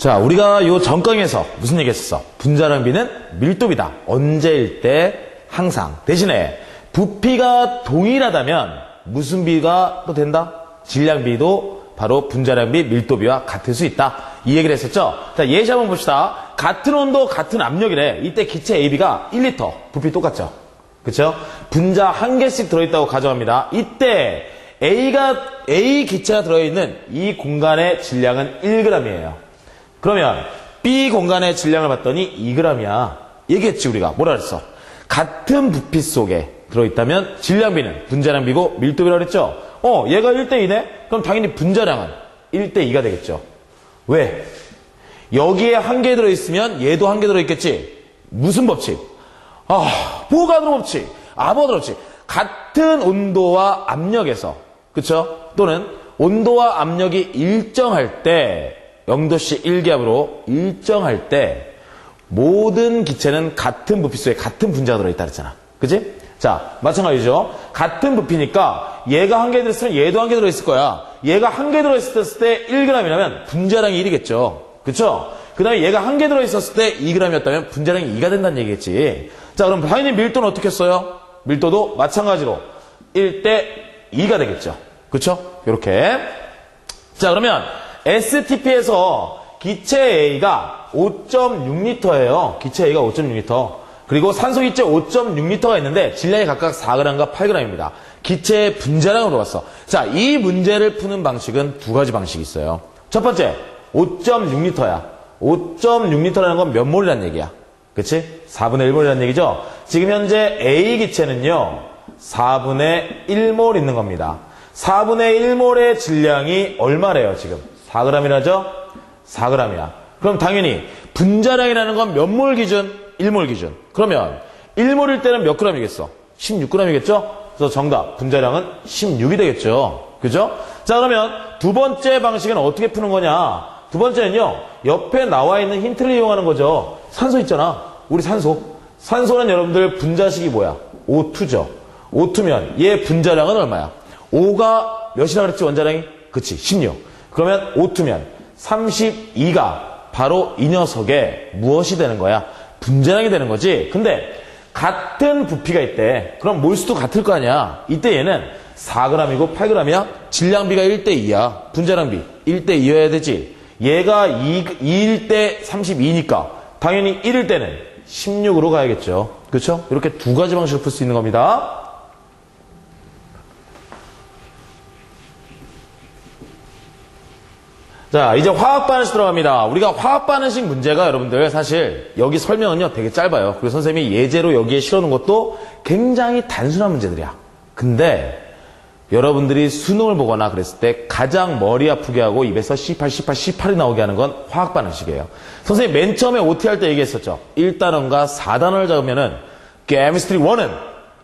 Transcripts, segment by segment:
자, 우리가 요 전강에서 무슨 얘기 했었어? 분자량비는 밀도비다. 언제일 때 항상. 대신에 부피가 동일하다면 무슨 비가 또 된다? 질량비도 바로 분자량비 밀도비와 같을 수 있다. 이 얘기를 했었죠? 자, 예시 한번 봅시다. 같은 온도, 같은 압력이래. 이때 기체 AB가 1리터. 부피 똑같죠? 그쵸? 분자 한 개씩 들어있다고 가정합니다. 이때 A가, A 기체가 들어있는 이 공간의 질량은 1g이에요. 그러면 B 공간의 질량을 봤더니 2g이야. 얘기했지 우리가. 뭐라 그랬어? 같은 부피 속에 들어있다면 질량비는 분자량비고 밀도비라고 그랬죠? 어, 얘가 1대2네? 그럼 당연히 분자량은 1대2가 되겠죠. 왜? 여기에 한 개 들어있으면 얘도 한 개 들어있겠지? 무슨 법칙? 아, 보가드로 법칙, 아보가드로 법칙. 같은 온도와 압력에서, 그쵸? 또는 온도와 압력이 일정할 때, 0도씨 1기압으로 일정할 때, 모든 기체는 같은 부피 속에 같은 분자가 들어있다 그랬잖아. 그지? 자, 마찬가지죠. 같은 부피니까 얘가 한 개 들었으면 얘도 한 개 들어있을 거야. 얘가 한 개 들어있을 때 1g이라면 분자량이 1이겠죠. 그쵸? 그 다음에 얘가 한 개 들어있었을 때 2g이었다면 분자량이 2가 된다는 얘기겠지. 자, 그럼 당연히 밀도는 어떻게 써요? 밀도도 마찬가지로 1대 2가 되겠죠. 그쵸? 이렇게. 자, 그러면 STP에서 기체 A가 5.6L예요. 기체 A가 5.6L. 그리고 산소 기체 5.6L가 있는데 질량이 각각 4g과 8g입니다. 기체의 분자량으로 봤어. 자, 이 문제를 푸는 방식은 두 가지 방식이 있어요. 첫 번째, 5.6L야. 5.6L라는 건 몇 몰이란 얘기야? 그치? 4분의 1몰이란 얘기죠? 지금 현재 A 기체는요, 4분의 1몰 있는 겁니다. 4분의 1몰의 질량이 얼마래요, 지금? 4g이라죠? 4g이야. 그럼 당연히 분자량이라는 건 몇 몰 기준? 1몰 기준. 그러면 1몰일 때는 몇 g이겠어? 16g이겠죠? 그래서 정답, 분자량은 16이 되겠죠. 그죠? 자, 그러면 두 번째 방식은 어떻게 푸는 거냐? 두 번째는요, 옆에 나와 있는 힌트를 이용하는 거죠. 산소 있잖아. 우리 산소. 산소는 여러분들 분자식이 뭐야? O2죠. O2면 얘 분자량은 얼마야? 5가 몇이라 그랬지, 원자량이? 그치, 16. 그러면 O2면 32가 바로 이 녀석의 무엇이 되는 거야? 분자량이 되는 거지. 근데 같은 부피가 있대. 그럼 몰수도 같을 거 아니야. 이때 얘는 4g이고 8g이야. 질량비가 1대 2야. 분자량비 1대 2여야 되지. 얘가 2, 2일 때 32니까 당연히 1일 때는 16으로 가야겠죠. 그렇죠? 이렇게 두 가지 방식으로 풀 수 있는 겁니다. 자, 이제 화학 반응식 들어갑니다. 우리가 화학 반응식 문제가 여러분들 사실 여기 설명은요 되게 짧아요. 그리고 선생님이 예제로 여기에 실어놓은 것도 굉장히 단순한 문제들이야. 근데 여러분들이 수능을 보거나 그랬을 때 가장 머리 아프게 하고 입에서 C8, C8, C8이 나오게 하는 건 화학 반응식이에요. 선생님 맨 처음에 OT 할 때 얘기했었죠. 1단원과 4단원을 잡으면은 케미스트리 1은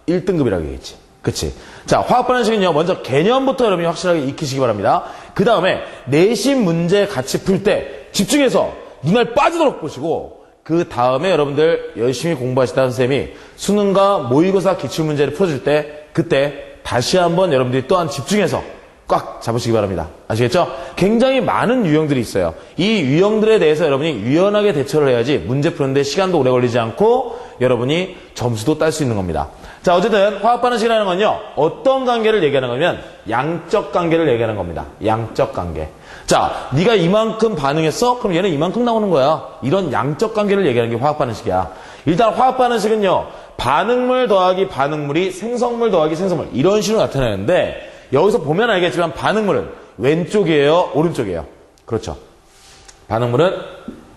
1등급이라고 얘기했지. 그치? 자, 화학 반응식은요, 먼저 개념부터 여러분이 확실하게 익히시기 바랍니다. 그 다음에 내신 문제 같이 풀 때 집중해서 눈알 빠지도록 보시고, 그 다음에 여러분들 열심히 공부하시다 선생님이 수능과 모의고사 기출문제를 풀어줄 때, 그때 다시 한번 여러분들이 또한 집중해서 꽉 잡으시기 바랍니다. 아시겠죠? 굉장히 많은 유형들이 있어요. 이 유형들에 대해서 여러분이 유연하게 대처를 해야지 문제 푸는데 시간도 오래 걸리지 않고 여러분이 점수도 딸 수 있는 겁니다. 자, 어쨌든 화학 반응식이라는 건요. 어떤 관계를 얘기하는 거면 양적 관계를 얘기하는 겁니다. 양적 관계. 자, 네가 이만큼 반응했어? 그럼 얘는 이만큼 나오는 거야. 이런 양적 관계를 얘기하는 게 화학 반응식이야. 일단 화학 반응식은요. 반응물 더하기 반응물이 생성물 더하기 생성물 이런 식으로 나타나는데 여기서 보면 알겠지만 반응물은 왼쪽이에요, 오른쪽이에요. 그렇죠. 반응물은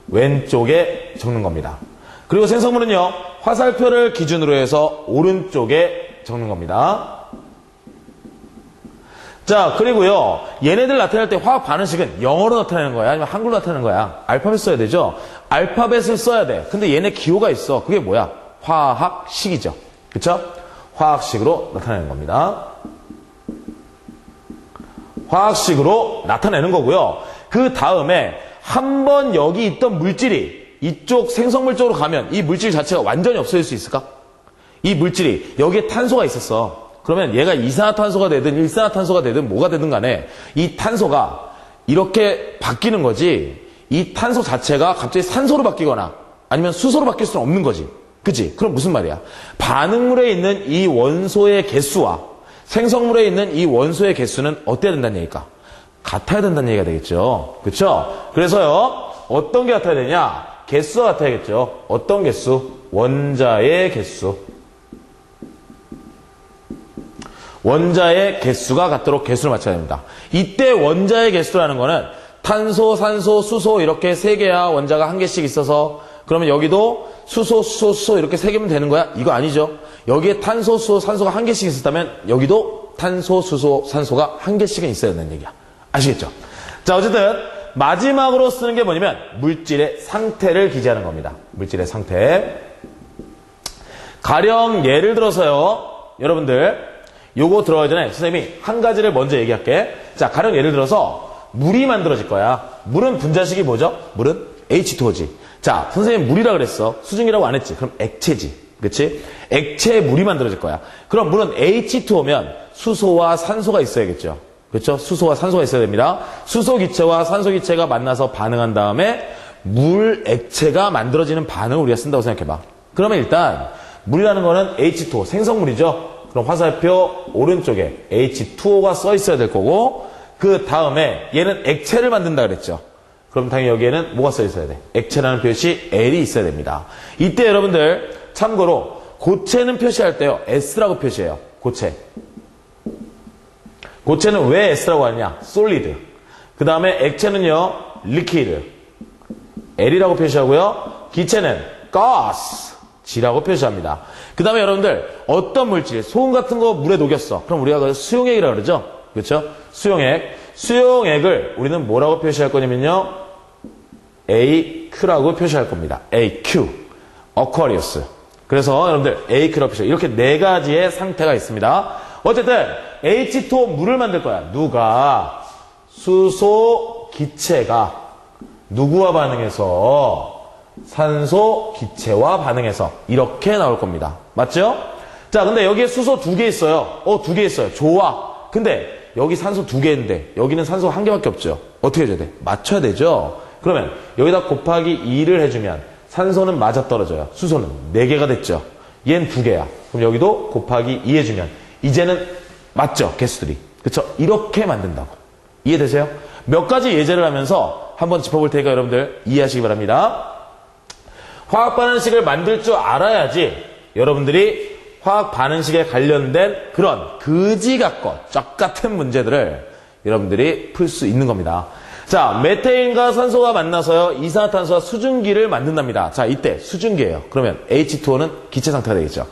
왼쪽에 적는 겁니다. 그리고 생성물은요, 화살표를 기준으로 해서 오른쪽에 적는 겁니다. 자, 그리고요, 얘네들 나타낼 때 화학 반응식은 영어로 나타내는 거야? 아니면 한글로 나타내는 거야? 알파벳 써야 되죠? 알파벳을 써야 돼. 근데 얘네 기호가 있어. 그게 뭐야? 화학식이죠. 그쵸? 화학식으로 나타내는 겁니다. 화학식으로 나타내는 거고요. 그 다음에 한 번 여기 있던 물질이 이쪽 생성물 쪽으로 가면 이 물질 자체가 완전히 없어질 수 있을까? 이 물질이 여기에 탄소가 있었어. 그러면 얘가 이산화탄소가 되든 일산화탄소가 되든 뭐가 되든 간에 이 탄소가 이렇게 바뀌는 거지 이 탄소 자체가 갑자기 산소로 바뀌거나 아니면 수소로 바뀔 수는 없는 거지. 그치? 그럼 무슨 말이야? 반응물에 있는 이 원소의 개수와 생성물에 있는 이 원소의 개수는 어때야 된다는 얘기일까? 같아야 된다는 얘기가 되겠죠. 그쵸? 그래서요, 어떤 게 같아야 되냐? 개수가 같아야겠죠. 어떤 개수? 원자의 개수. 원자의 개수가 같도록 개수를 맞춰야 됩니다. 이때 원자의 개수라는 거는 탄소, 산소, 수소 이렇게 세 개야 원자가 한 개씩 있어서 그러면 여기도 수소, 수소, 수소 이렇게 세 개면 되는 거야? 이거 아니죠. 여기에 탄소, 수소, 산소가 한 개씩 있었다면 여기도 탄소, 수소, 산소가 한 개씩은 있어야 된다는 얘기야. 아시겠죠? 자, 어쨌든 마지막으로 쓰는 게 뭐냐면 물질의 상태를 기재하는 겁니다. 물질의 상태. 가령 예를 들어서요. 여러분들 요거 들어가기 전에 선생님이 한 가지를 먼저 얘기할게. 자, 가령 예를 들어서 물이 만들어질 거야. 물은 분자식이 뭐죠? 물은 H2O지. 자, 선생님 물이라 그랬어. 수증이라고 안 했지. 그럼 액체지. 그치? 액체 물이 만들어질 거야. 그럼 물은 H2O면 수소와 산소가 있어야겠죠. 그렇죠? 수소와 산소가 있어야 됩니다. 수소 기체와 산소 기체가 만나서 반응한 다음에 물 액체가 만들어지는 반응을 우리가 쓴다고 생각해봐. 그러면 일단 물이라는 거는 H2O 생성물이죠. 그럼 화살표 오른쪽에 H2O가 써 있어야 될 거고 그 다음에 얘는 액체를 만든다 그랬죠. 그럼 당연히 여기에는 뭐가 써 있어야 돼? 액체라는 표시 L이 있어야 됩니다. 이때 여러분들 참고로 고체는 표시할 때요. S라고 표시해요. 고체. 고체는 왜 S라고 하냐? 솔리드. 그 다음에 액체는요. 리퀴드. L이라고 표시하고요. 기체는 가스. G라고 표시합니다. 그 다음에 여러분들 어떤 물질, 소금 같은 거 물에 녹였어. 그럼 우리가 그 수용액이라고 그러죠. 그렇죠? 수용액. 수용액을 우리는 뭐라고 표시할 거냐면요. AQ라고 표시할 겁니다. AQ. 어쿠아리우스. 그래서 여러분들 AQ라고 표시. 이렇게 네 가지의 상태가 있습니다. 어쨌든 H2O 물을 만들 거야. 누가? 수소 기체가 누구와 반응해서 산소 기체와 반응해서 이렇게 나올 겁니다. 맞죠? 자, 근데 여기에 수소 두 개 있어요. 어, 두 개 있어요. 좋아. 근데 여기 산소 두 개인데 여기는 산소 한 개밖에 없죠. 어떻게 해줘야 돼? 맞춰야 되죠? 그러면 여기다 곱하기 2를 해주면 산소는 맞아 떨어져요. 수소는 4개가 됐죠. 얘는 두 개야. 그럼 여기도 곱하기 2 해주면 이제는 맞죠? 개수들이. 그쵸? 이렇게 만든다고. 이해되세요? 몇 가지 예제를 하면서 한번 짚어볼 테니까 여러분들 이해하시기 바랍니다. 화학 반응식을 만들 줄 알아야지 여러분들이 화학 반응식에 관련된 그런 그지 같고 쩍 같은 문제들을 여러분들이 풀 수 있는 겁니다. 자, 메테인과 산소가 만나서요, 이산화탄소와 수증기를 만든답니다. 자, 이때 수증기예요. 그러면 H2O는 기체 상태가 되겠죠.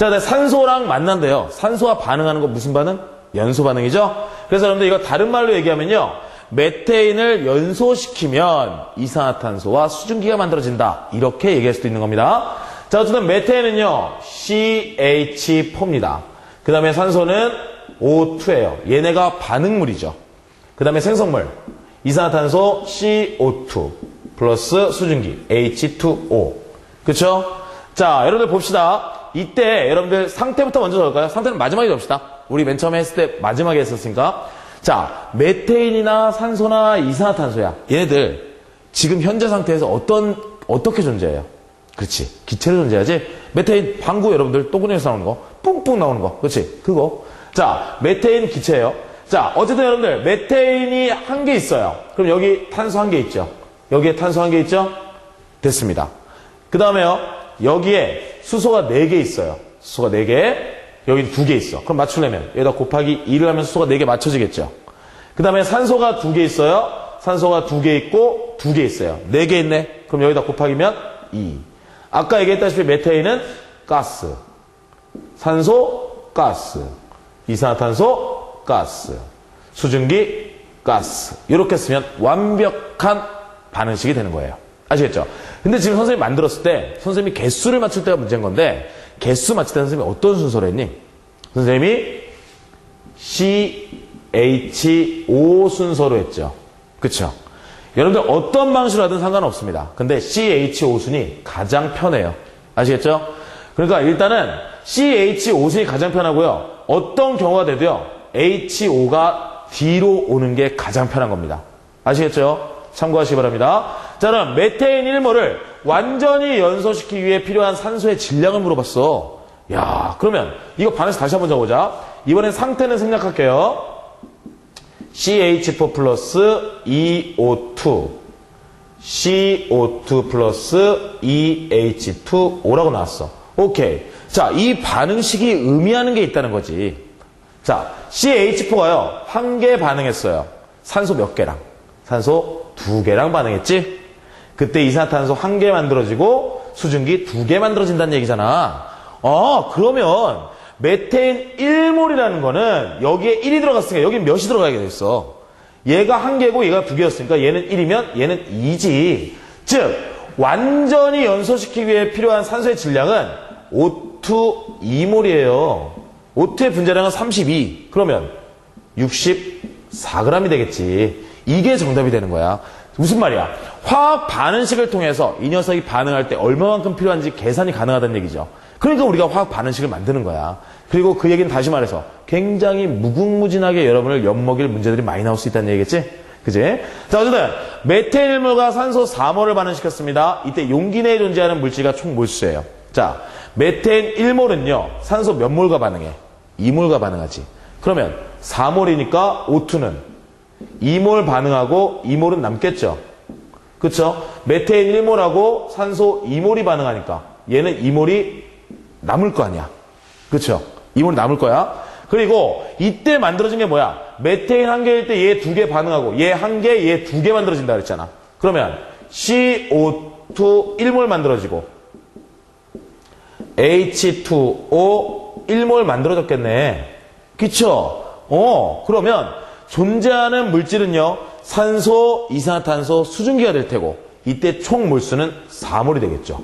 자, 산소랑 만난대요. 산소와 반응하는 거 무슨 반응? 연소 반응이죠? 그래서 여러분들 이거 다른 말로 얘기하면요. 메테인을 연소시키면 이산화탄소와 수증기가 만들어진다. 이렇게 얘기할 수도 있는 겁니다. 자, 어쨌든 메테인은요, CH4입니다. 그 다음에 산소는 O2예요. 얘네가 반응물이죠. 그 다음에 생성물. 이산화탄소 CO2 플러스 수증기 H2O. 그쵸? 자, 여러분들 봅시다. 이때 여러분들 상태부터 먼저 적을까요? 상태는 마지막에 적읍시다. 우리 맨 처음에 했을 때 마지막에 했었으니까. 자, 메테인이나 산소나 이산화탄소야. 얘네들 지금 현재 상태에서 어떤 어떻게 존재해요? 그렇지. 기체로 존재하지. 메테인 방구 여러분들 똥구녕에서 나오는 거, 뿡뿡 나오는 거, 그렇지. 그거. 자, 메테인 기체예요. 자, 어쨌든 여러분들 메테인이 한 개 있어요. 그럼 여기 탄소 한 개 있죠. 여기에 탄소 한 개 있죠. 됐습니다. 그 다음에요. 여기에 수소가 네개 있어요. 수소가 네 개. 여기 두개 있어. 그럼 맞추려면 여기다 곱하기 2를 하면 수소가 4개 맞춰지겠죠. 그 다음에 산소가 두개 있어요. 산소가 두개 있고 두개 있어요. 4개 있네. 그럼 여기다 곱하기면 2. 아까 얘기했다시피 메테인은 가스. 산소, 가스. 이산화탄소, 가스. 수증기, 가스. 이렇게 쓰면 완벽한 반응식이 되는 거예요. 아시겠죠? 근데 지금 선생님이 만들었을 때 선생님이 개수를 맞출 때가 문제인 건데 개수 맞출 때 선생님이 어떤 순서로 했니? 선생님이 CH5 순서로 했죠. 그쵸? 여러분들 어떤 방식으로 하든 상관없습니다. 근데 CH5순이 가장 편해요. 아시겠죠? 그러니까 일단은 CH5순이 가장 편하고요. 어떤 경우가 돼도요. H5가 뒤로 오는 게 가장 편한 겁니다. 아시겠죠? 참고하시기 바랍니다. 자, 그럼 메테인 1몰을 완전히 연소시키기 위해 필요한 산소의 질량을 물어봤어. 야, 그러면 이거 반에서 다시 한번 적어보자. 이번엔 상태는 생략할게요. CH4 플러스 EO2 CO2 플러스 EH2O라고 나왔어. 오케이. 자, 이 반응식이 의미하는 게 있다는 거지. 자, CH4가요. 한 개 반응했어요. 산소 몇 개랑? 산소 두 개랑 반응했지? 그때 이산화탄소 한 개 만들어지고 수증기 두 개 만들어진다는 얘기잖아. 어, 그러면 메테인 1몰이라는 거는 여기에 1이 들어갔으니까 여기 몇이 들어가게 됐어. 얘가 한 개고 얘가 두 개였으니까 얘는 1이면 얘는 2지. 즉, 완전히 연소시키기 위해 필요한 산소의 질량은 O2 2몰이에요. O2의 분자량은 32. 그러면 64g이 되겠지. 이게 정답이 되는 거야. 무슨 말이야? 화학 반응식을 통해서 이 녀석이 반응할 때 얼마만큼 필요한지 계산이 가능하다는 얘기죠. 그러니까 우리가 화학 반응식을 만드는 거야. 그리고 그 얘기는 다시 말해서 굉장히 무궁무진하게 여러분을 엿먹일 문제들이 많이 나올 수 있다는 얘기겠지? 그지? 자, 어쨌든 메테일물과 산소 4몰을 반응시켰습니다. 이때 용기 내에 존재하는 물질과 총 몰수예요. 자, 메테인 1몰은요. 산소 몇 몰과 반응해? 2몰과 반응하지. 그러면 4몰이니까 O2는 2몰 반응하고 2몰은 남겠죠. 그쵸? 메테인 1몰하고 산소 2몰이 반응하니까 얘는 2몰이 남을 거 아니야. 그쵸? 2몰 남을 거야. 그리고 이때 만들어진 게 뭐야? 메테인 한 개일 때 얘 두 개 반응하고 얘 한 개, 얘 두 개 만들어진다 그랬잖아. 그러면 CO2 1몰 만들어지고 H2O 1몰 만들어졌겠네. 그쵸? 어, 그러면 존재하는 물질은요, 산소, 이산화탄소, 수증기가 될 테고, 이때 총 몰수는 4몰이 되겠죠.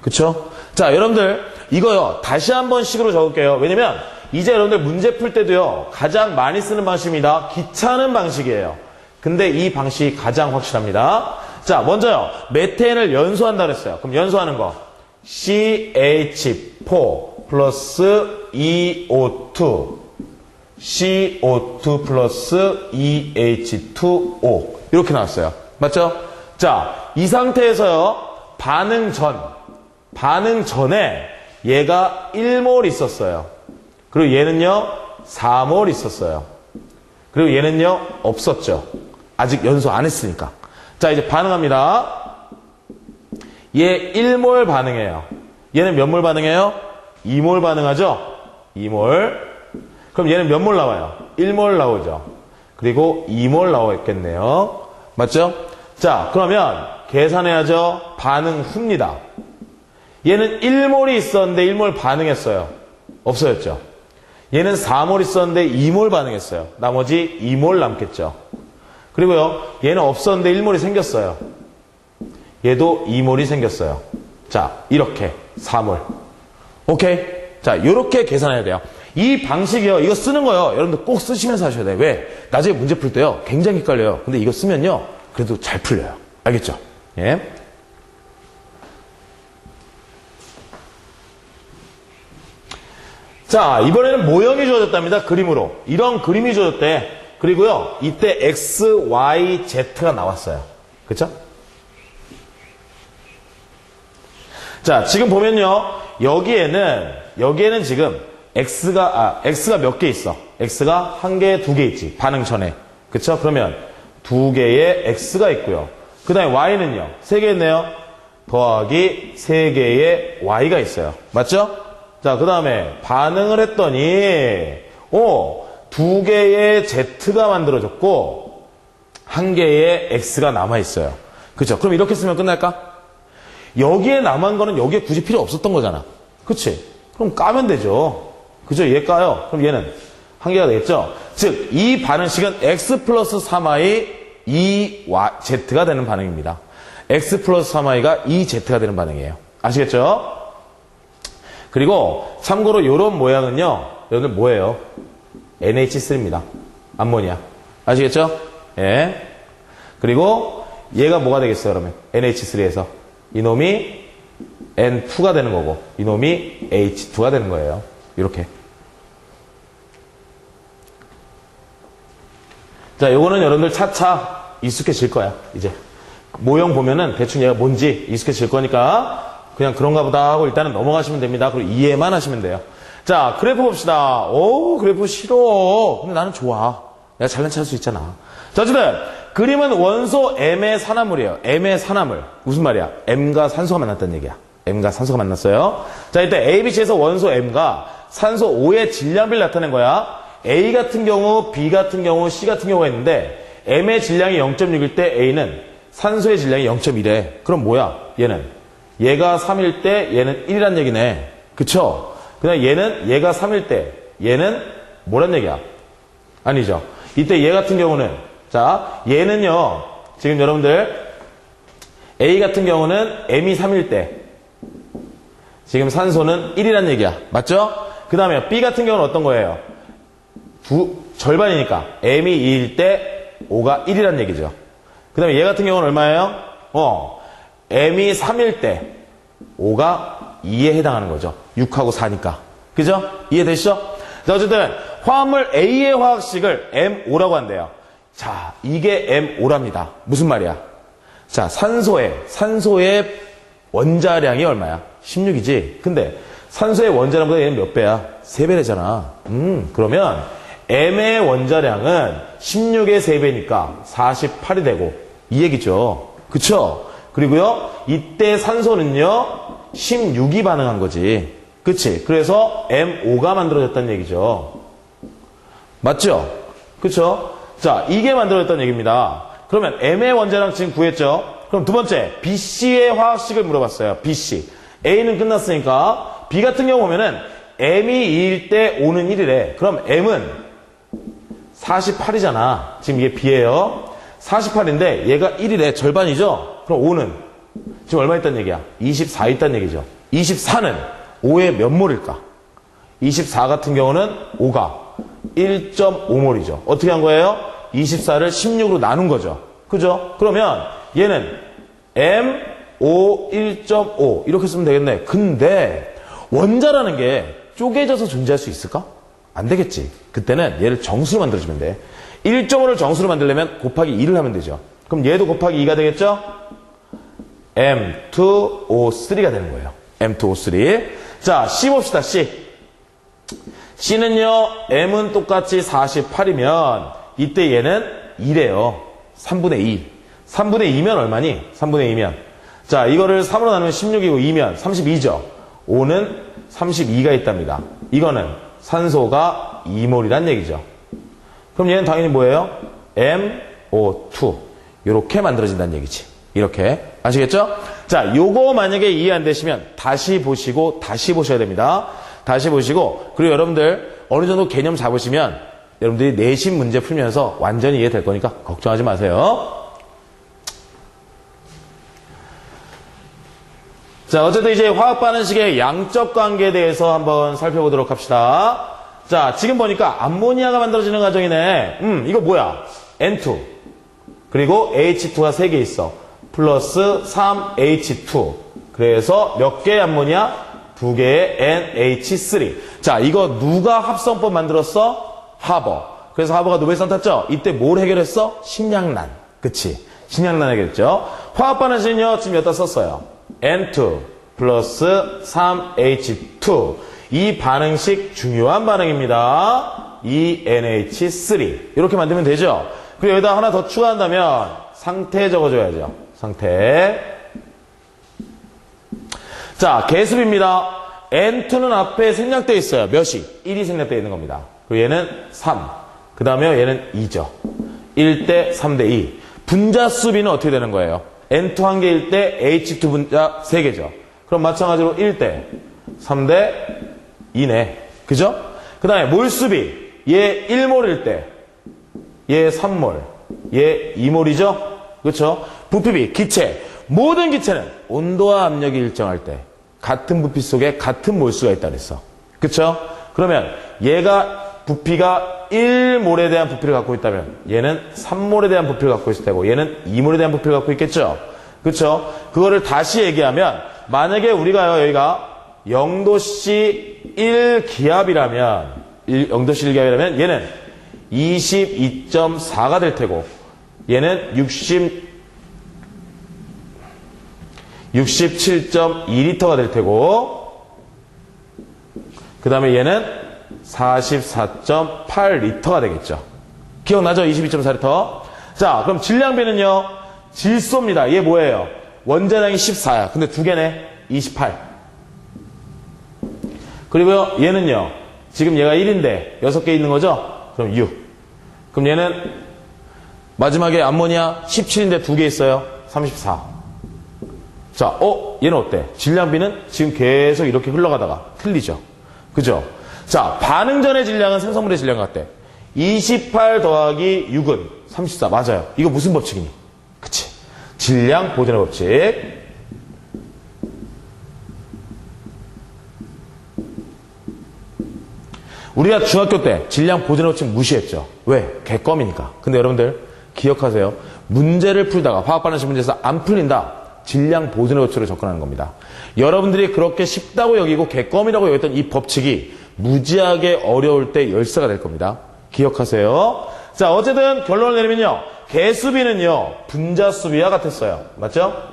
그쵸? 자, 여러분들, 이거요, 다시 한번 식으로 적을게요. 왜냐면, 이제 여러분들 문제 풀 때도요, 가장 많이 쓰는 방식입니다. 귀찮은 방식이에요. 근데 이 방식이 가장 확실합니다. 자, 먼저요, 메테인을 연소한다 그랬어요. 그럼 연소하는 거. CH4 플러스 EO2 CO2 플러스 EH2O 이렇게 나왔어요. 맞죠? 자, 이 상태에서요. 반응 전 반응 전에 얘가 1몰 있었어요. 그리고 얘는요. 4몰 있었어요. 그리고 얘는요. 없었죠. 아직 연소 안 했으니까. 자, 이제 반응합니다. 얘 1몰 반응해요. 얘는 몇 몰 반응해요? 2몰 반응하죠? 2몰. 그럼 얘는 몇 몰 나와요? 1몰 나오죠. 그리고 2몰 나오겠네요. 맞죠? 자, 그러면 계산해야죠. 반응 후입니다. 얘는 1몰이 있었는데 1몰 반응했어요. 없어졌죠. 얘는 4몰 있었는데 2몰 반응했어요. 나머지 2몰 남겠죠. 그리고요, 얘는 없었는데 1몰이 생겼어요. 얘도 2몰이 생겼어요. 자, 이렇게 4몰. 오케이? 자, 이렇게 계산해야 돼요. 이 방식이요. 이거 쓰는 거요. 여러분들 꼭 쓰시면서 하셔야 돼요. 왜? 나중에 문제 풀 때요. 굉장히 헷갈려요. 근데 이거 쓰면요. 그래도 잘 풀려요. 알겠죠? 예. 자, 이번에는 모형이 주어졌답니다. 그림으로. 이런 그림이 주어졌대. 그리고요. 이때 X, Y, Z가 나왔어요. 그쵸? 자, 지금 보면요. 여기에는, 여기에는 지금 X가, 아, X가 몇 개 있어? X가 한 개, 두 개 있지. 반응 전에. 그쵸? 그러면 두 개의 X가 있고요. 그 다음에 Y는요. 세 개 있네요. 더하기 세 개의 Y가 있어요. 맞죠? 자, 그 다음에 반응을 했더니, 오, 두 개의 Z가 만들어졌고, 한 개의 X가 남아 있어요. 그쵸? 그럼 이렇게 쓰면 끝날까? 여기에 남은 거는 여기에 굳이 필요 없었던 거잖아. 그치? 그럼 까면 되죠. 그죠? 얘 까요. 그럼 얘는 한 개가 되겠죠? 즉, 이 반응식은 x 플러스 3i 2 z가 되는 반응입니다. x 플러스 3i가 2z가 되는 반응이에요. 아시겠죠? 그리고 참고로 이런 모양은요. 여러분들 뭐예요? NH3입니다. 암모니아. 아시겠죠? 예. 그리고 얘가 뭐가 되겠어요, 그러면? NH3에서. 이놈이 N2가 되는 거고, 이놈이 H2가 되는 거예요. 이렇게. 자, 요거는 여러분들 차차 익숙해질 거야, 이제. 모형 보면은 대충 얘가 뭔지 익숙해질 거니까 그냥 그런가 보다 하고 일단은 넘어가시면 됩니다. 그리고 이해만 하시면 돼요. 자, 그래프 봅시다. 오, 그래프 싫어. 근데 나는 좋아. 내가 잘난 체할 수 있잖아. 자, 어쨌든 그림은 원소 M의 산화물이에요. M의 산화물. 무슨 말이야? M과 산소가 만났다는 얘기야. M과 산소가 만났어요. 자, 이때 ABC에서 원소 M과 산소 O의 질량비를 나타낸 거야. A 같은 경우, B 같은 경우, C 같은 경우가 있는데 M의 질량이 0.6일 때 A는 산소의 질량이 0.1에. 그럼 뭐야? 얘는 얘가 3일 때 얘는 1이란 얘기네. 그쵸? 그다음 얘는 얘가 3일 때 얘는 뭐란 얘기야? 아니죠. 이때 얘 같은 경우는 자 얘는요 지금 여러분들 A 같은 경우는 M이 3일 때 지금 산소는 1이란 얘기야. 맞죠? 그 다음에 B 같은 경우는 어떤 거예요? 두, 절반이니까 M이 2일 때 O가 1이란 얘기죠. 그 다음에 얘 같은 경우는 얼마예요? 어, M이 3일 때 O가 2에 해당하는 거죠. 6하고 4니까. 그죠? 이해되시죠? 자, 어쨌든 화합물 A의 화학식을 MO라고 한대요. 자, 이게 MO랍니다. 무슨 말이야? 자, 산소의, 산소의 원자량이 얼마야? 16이지? 근데 산소의 원자량보다 얘는 몇 배야? 3배래잖아. 음, 그러면 M의 원자량은 16의 3배니까 48이 되고 이 얘기죠. 그쵸? 그리고요, 이때 산소는요, 16이 반응한 거지. 그치? 그래서 MO가 만들어졌다는 얘기죠. 맞죠? 그쵸? 자, 이게 만들어졌다는 얘기입니다. 그러면 M의 원자량 지금 구했죠? 그럼 두 번째, BC의 화학식을 물어봤어요. BC. A는 끝났으니까, B 같은 경우 보면은 M이 2일 때 O는 1이래. 그럼 M은 48이잖아. 지금 이게 B예요. 48인데 얘가 1이래. 절반이죠? 그럼 O는 지금 얼마 있단 얘기야? 24 있단 얘기죠. 24는 5의 몇 몰일까? 24 같은 경우는 5가 1.5몰이죠. 어떻게 한 거예요? 24를 16으로 나눈 거죠. 그죠? 그러면 얘는 M, O, 1.5 이렇게 쓰면 되겠네. 근데 원자라는 게 쪼개져서 존재할 수 있을까? 안 되겠지. 그때는 얘를 정수로 만들어주면 돼. 1.5를 정수로 만들려면 곱하기 2를 하면 되죠. 그럼 얘도 곱하기 2가 되겠죠? M2O3가 되는 거예요. M2O3. 자, C 봅시다, C. C는요, M은 똑같이 48이면, 이때 얘는 2래요. 3분의 2. 3분의 2면 얼마니? 3분의 2면. 자, 이거를 3으로 나누면 16이고 2면 32죠. 5는 32가 있답니다. 이거는 산소가 2몰이란 얘기죠. 그럼 얘는 당연히 뭐예요? MO2. 이렇게 만들어진다는 얘기지. 이렇게. 아시겠죠? 자, 요거 만약에 이해 안 되시면 다시 보시고 다시 보셔야 됩니다. 다시 보시고 그리고 여러분들 어느 정도 개념 잡으시면 여러분들이 내신 문제 풀면서 완전히 이해될 거니까 걱정하지 마세요. 자, 어쨌든 이제 화학 반응식의 양적 관계에 대해서 한번 살펴보도록 합시다. 자, 지금 보니까 암모니아가 만들어지는 과정이네. 음, 이거 뭐야? N2. 그리고 H2가 3개 있어. 플러스 3H2. 그래서 몇 개의 암모니아? 두 개의 NH3. 자, 이거 누가 합성법 만들었어? 하버. 그래서 하버가 노벨상 탔죠? 이때 뭘 해결했어? 식량난. 그치? 식량난 해결했죠? 화학 반응식은요, 지금 여기다 썼어요. N2 플러스 3H2. 이 반응식 중요한 반응입니다. 이 NH3. 이렇게 만들면 되죠? 그리고 여기다 하나 더 추가한다면 상태 적어줘야죠. 상태. 자, 개수비입니다. N2는 앞에 생략되어 있어요. 몇이? 1이 생략되어 있는 겁니다. 그리고 얘는 3. 그 다음에 얘는 2죠. 1대 3대 2. 분자 수비는 어떻게 되는 거예요? N2 한 개일 때 H2 분자 3개죠. 그럼 마찬가지로 1대 3대 2네. 그죠? 그 다음에 몰수비. 얘 1몰일 때, 얘 3몰, 얘 2몰이죠? 그렇죠? 부피비, 기체. 모든 기체는 온도와 압력이 일정할 때 같은 부피 속에 같은 몰수가 있다 그랬어. 그쵸? 그러면 얘가 부피가 1몰에 대한 부피를 갖고 있다면 얘는 3몰에 대한 부피를 갖고 있을 테고 얘는 2몰에 대한 부피를 갖고 있겠죠? 그쵸? 그거를 다시 얘기하면 만약에 우리가요 여기가 0도씨 1기압이라면 0도씨 1기압이라면 얘는 22.4가 될 테고 얘는 60, 67.2리터가 될 테고, 그 다음에 얘는 44.8리터가 되겠죠. 기억나죠? 22.4리터. 자, 그럼 질량비는요, 질소입니다. 얘 뭐예요? 원자량이 14야. 근데 두 개네. 28. 그리고요, 얘는요, 지금 얘가 1인데 6개 있는 거죠? 그럼 6. 그럼 얘는 마지막에 암모니아 17인데 두 개 있어요. 34. 자, 어, 얘는 어때? 질량비는 지금 계속 이렇게 흘러가다가 틀리죠. 그죠? 자, 반응 전의 질량은 생성물의 질량 같대. 28 더하기 6은 34. 맞아요. 이거 무슨 법칙이니? 그치. 질량 보존의 법칙. 우리가 중학교 때 질량 보존의 법칙 무시했죠. 왜? 개껌이니까. 근데 여러분들 기억하세요. 문제를 풀다가 화학 반응식 문제에서 안 풀린다. 질량 보존의 법칙으로 접근하는 겁니다. 여러분들이 그렇게 쉽다고 여기고 개껌이라고 여겼던 이 법칙이 무지하게 어려울 때 열쇠가 될 겁니다. 기억하세요. 자, 어쨌든 결론을 내리면요. 개수비는요, 분자수비와 같았어요. 맞죠?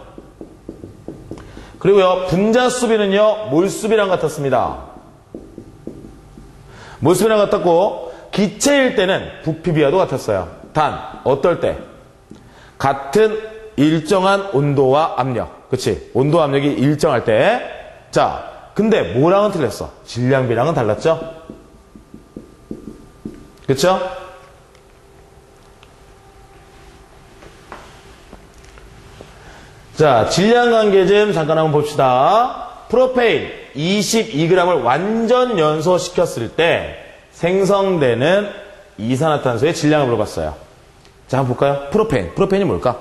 그리고요, 분자수비는요, 몰수비랑 같았습니다. 몰수비랑 같았고, 기체일 때는 부피비와도 같았어요. 단, 어떨 때? 같은 일정한 온도와 압력. 그치? 온도 압력이 일정할 때. 자, 근데 뭐랑은 틀렸어? 질량비랑은 달랐죠? 그쵸? 자, 질량 관계 좀 잠깐 한번 봅시다. 프로페인 22g을 완전 연소시켰을 때 생성되는 이산화탄소의 질량을 물어봤어요. 자, 한번 볼까요? 프로페인. 프로페인이 뭘까?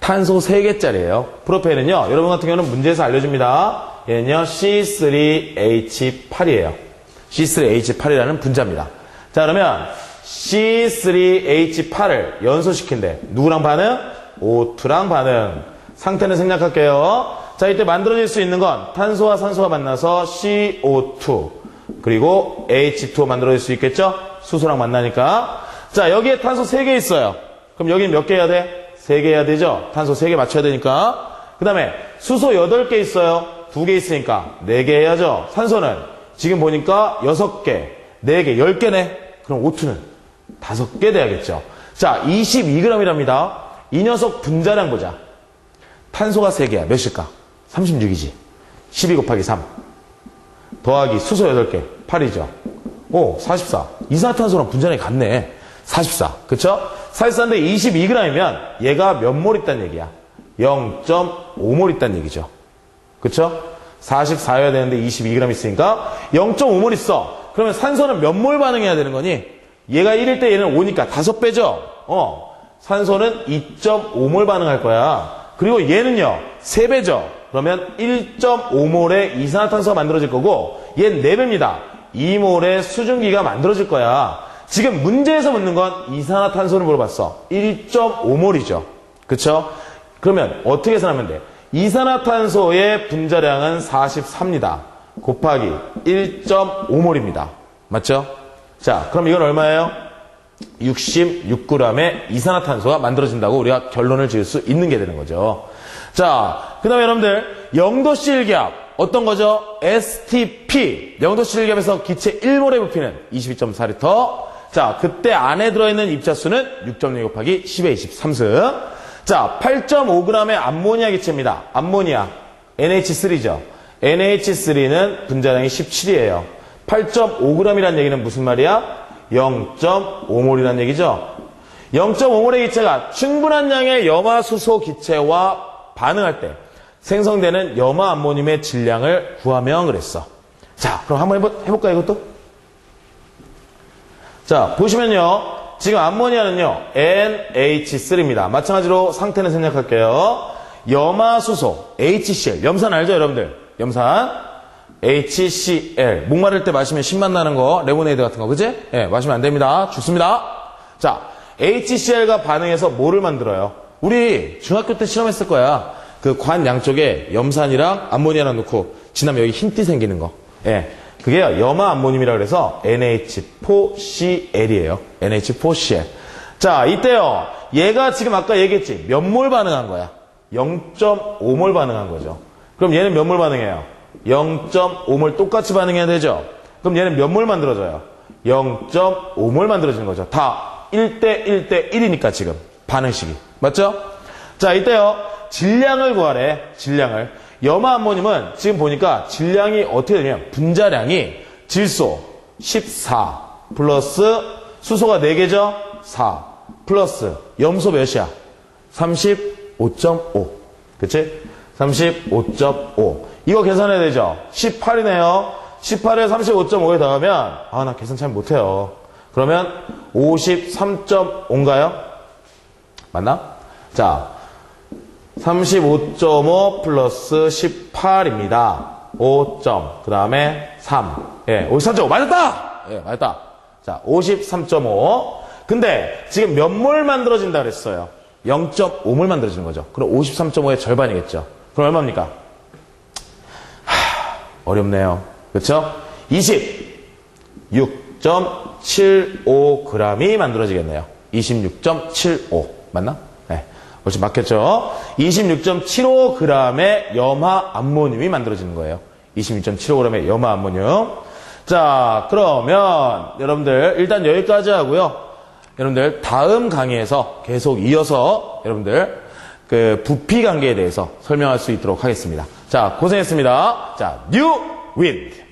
탄소 3개짜리예요. 프로페인은요, 여러분 같은 경우는 문제에서 알려줍니다. 얘는요, C3H8이에요. C3H8이라는 분자입니다. 자, 그러면 C3H8을 연소시킨대. 누구랑 반응? O2랑 반응. 상태는 생략할게요. 자, 이때 만들어질 수 있는 건 탄소와 산소가 만나서 CO2 그리고 H2 만들어질 수 있겠죠? 수소랑 만나니까. 자, 여기에 탄소 3개 있어요. 그럼 여기는 몇 개 해야 돼? 3개 해야 되죠? 탄소 3개 맞춰야 되니까. 그 다음에 수소 8개 있어요. 2개 있으니까 4개 해야죠. 산소는 지금 보니까 6개, 4개, 10개네. 그럼 O2는 5개 돼야겠죠. 자, 22g이랍니다. 이 녀석 분자량 보자. 탄소가 3개야. 몇일까? 36이지. 12 곱하기 3. 더하기 수소 8개. 8이죠. 오, 44. 이산화탄소랑 분자량이 같네. 44. 그쵸? 44인데 22g이면 얘가 몇 몰 있다는 얘기야? 0.5몰 있다는 얘기죠. 그쵸? 44여야 되는데 22g 있으니까 0.5몰 있어. 그러면 산소는 몇 몰 반응해야 되는 거니? 얘가 1일 때 얘는 5니까 5배죠? 어. 산소는 2.5몰 반응할 거야. 그리고 얘는요, 3배죠. 그러면 1.5몰의 이산화탄소가 만들어질 거고, 얘는 4배입니다. 2몰의 수증기가 만들어질 거야. 지금 문제에서 묻는 건 이산화탄소를 물어봤어. 1.5몰이죠. 그쵸? 그러면 어떻게 계산하면 돼? 이산화탄소의 분자량은 43입니다. 곱하기 1.5몰입니다. 맞죠? 자, 그럼 이건 얼마예요? 66g의 이산화탄소가 만들어진다고 우리가 결론을 지을 수 있는 게 되는 거죠. 자, 그 다음에 여러분들, 영도씨 일기압. 어떤 거죠? STP. 영도씨 일기압에서 기체 1몰의 부피는 22.4리터. 자, 그때 안에 들어있는 입자수는 6.6 곱하기 10의 23승. 자, 8.5g의 암모니아 기체입니다. 암모니아. NH3죠. NH3는 분자량이 17이에요. 8.5g이라는 얘기는 무슨 말이야? 0.5몰이라는 얘기죠. 0.5몰의 기체가 충분한 양의 염화수소 기체와 반응할 때 생성되는 염화 암모늄의 질량을 구하면 그랬어. 자, 그럼 한번 해보, 해볼까 이것도? 자, 보시면요. 지금 암모니아는요. NH3입니다. 마찬가지로 상태는 생략할게요. 염화수소 HCl. 염산 알죠, 여러분들? 염산. HCl. 목마를 때 마시면 신맛 나는 거, 레모네이드 같은 거, 그지? 예, 네, 마시면 안 됩니다. 죽습니다. 자, HCl과 반응해서 뭐를 만들어요? 우리 중학교 때 실험했을 거야. 그 관 양쪽에 염산이랑 암모니아랑 넣고 지나면 여기 흰띠 생기는 거. 예. 그게요, 염화 암모늄이라 그래서 NH4CL이에요. NH4CL. 자, 이때요, 얘가 지금 아까 얘기했지. 몇 몰 반응한 거야? 0.5몰 반응한 거죠. 그럼 얘는 몇 몰 반응해요? 0.5몰 똑같이 반응해야 되죠? 그럼 얘는 몇 몰 만들어져요? 0.5몰 만들어지는 거죠. 다 1대 1대 1이니까 지금 반응식이. 맞죠? 자, 이때요. 질량을 구하래. 질량을. 염화 암모늄은 지금 보니까 질량이 어떻게 되냐면 분자량이 질소 14 플러스 수소가 4개죠? 4 플러스 염소 몇이야? 35.5. 그치? 35.5. 이거 계산해야 되죠? 18이네요. 18에 35.5에 더하면, 아, 나 계산 잘 못해요. 그러면 53.5인가요? 맞나? 자, 35.5 플러스 18입니다. 5점. 그 다음에 3. 예, 53.5. 맞았다! 예, 맞았다. 자, 53.5. 근데 지금 몇 몰 만들어진다 그랬어요? 0.5몰 만들어지는 거죠. 그럼 53.5의 절반이겠죠. 그럼 얼마입니까? 하, 어렵네요. 그렇죠? 26.75g이 만들어지겠네요. 26.75 맞나? 네. 훨씬 맞겠죠? 26.75g의 염화 암모늄이 만들어지는 거예요. 26.75g의 염화 암모늄. 자, 그러면 여러분들 일단 여기까지 하고요. 여러분들 다음 강의에서 계속 이어서 여러분들 그 부피 관계에 대해서 설명할 수 있도록 하겠습니다. 자, 고생했습니다. 자, 뉴 윈드.